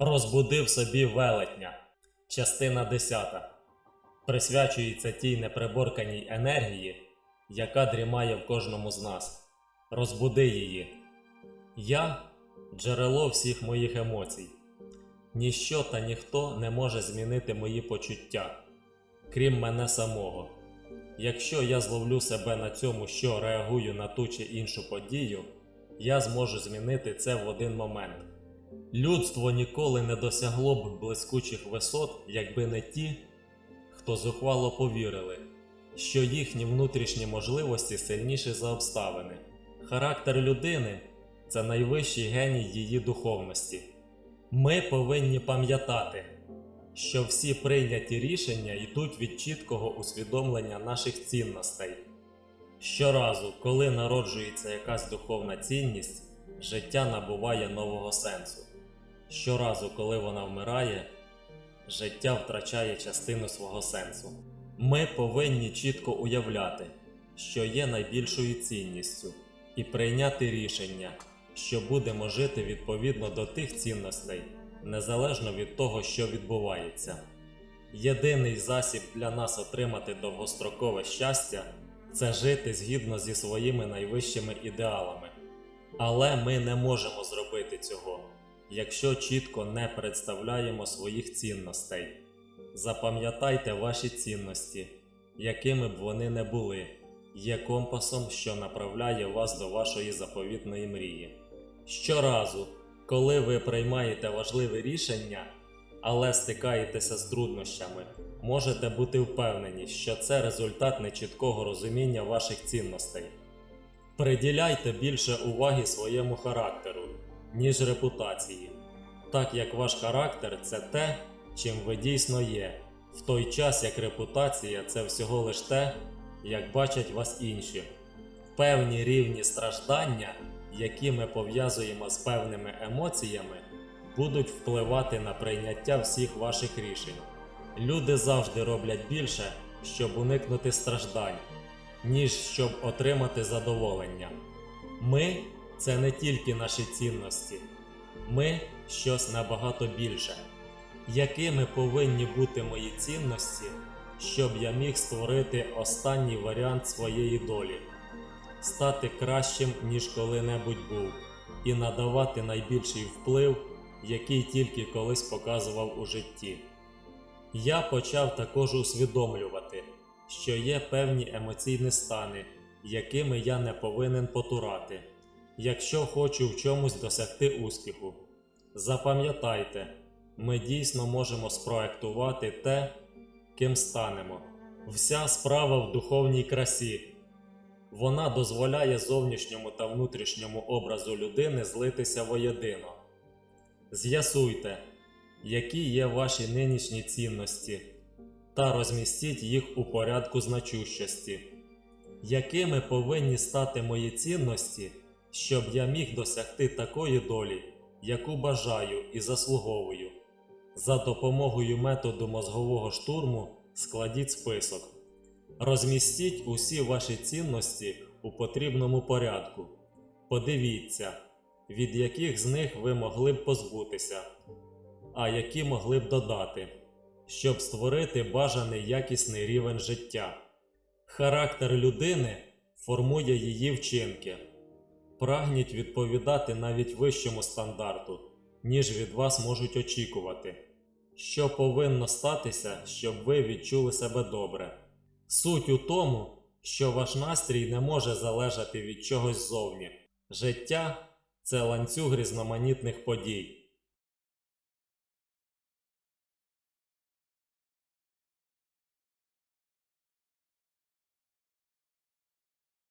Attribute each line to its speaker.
Speaker 1: Розбудив собі велетня. Частина 10. Присвячується тій неприборканій енергії, яка дрімає в кожному з нас. Розбуди її. Я джерело всіх моїх емоцій. Ніщо та ніхто не може змінити мої почуття, крім мене самого. Якщо я зловлю себе на цьому, що реагую на ту чи іншу подію, я зможу змінити це в один момент. Людство ніколи не досягло б блискучих висот, якби не ті, хто зухвало повірили, що їхні внутрішні можливості сильніші за обставини. Характер людини це найвищий геній її духовності. Ми повинні пам'ятати, що всі прийняті рішення йдуть від чіткого усвідомлення наших цінностей. Щоразу, коли народжується якась духовна цінність, життя набуває нового сенсу. Щоразу, коли вона вмирає, життя втрачає частину свого сенсу. Ми повинні чітко уявляти, що є найбільшою цінністю, і прийняти рішення, що будемо жити відповідно до тих цінностей, незалежно від того, що відбувається. Єдиний засіб для нас отримати довгострокове щастя це жити згідно зі своїми найвищими ідеалами. Але ми не можемо зробити цього, якщо чітко не представляємо своїх цінностей. Запам'ятайте ваші цінності, якими б вони не були, є компасом, що направляє вас до вашої заповітної мрії. Щоразу, коли ви приймаєте важливе рішення, але стикаєтеся з труднощами, можете бути впевнені, що це результат нечіткого розуміння ваших цінностей. Приділяйте більше уваги своєму характеру, ніж репутації, так як ваш характер це те, чим ви дійсно є, в той час як репутація це всього лиш те, як бачать вас інші. Певні рівні страждання, які ми пов'язуємо з певними емоціями, будуть впливати на прийняття всіх ваших рішень. Люди завжди роблять більше, щоб уникнути страждань, ніж щоб отримати задоволення. Ми це не тільки наші цінності, ми щось набагато більше. Якими повинні бути мої цінності, щоб я міг створити останній варіант своєї долі, стати кращим, ніж коли-небудь був, і надавати найбільший вплив, який тільки колись показував у житті. Я почав також усвідомлювати, що є певні емоційні стани, якими я не повинен потурати, якщо хочу в чомусь досягти успіху. Запам'ятайте, ми дійсно можемо спроектувати те, ким станемо. Вся справа в духовній красі. Вона дозволяє зовнішньому та внутрішньому образу людини злитися воєдино. З'ясуйте, які є ваші нинішні цінності, та розмістіть їх у порядку значущості. Якими повинні стати мої цінності, щоб я міг досягти такої долі, яку бажаю і заслуговую? За допомогою методу мозгового штурму складіть список. Розмістіть усі ваші цінності у потрібному порядку. Подивіться, від яких з них ви могли б позбутися, а які могли б додати, щоб створити бажаний якісний рівень життя. Характер людини формує її вчинки. Прагніть відповідати навіть вищому стандарту, ніж від вас можуть очікувати. Що повинно статися, щоб ви відчули себе добре? Суть у тому, що ваш настрій не може залежати від чогось ззовні. Життя це ланцюг різноманітних подій.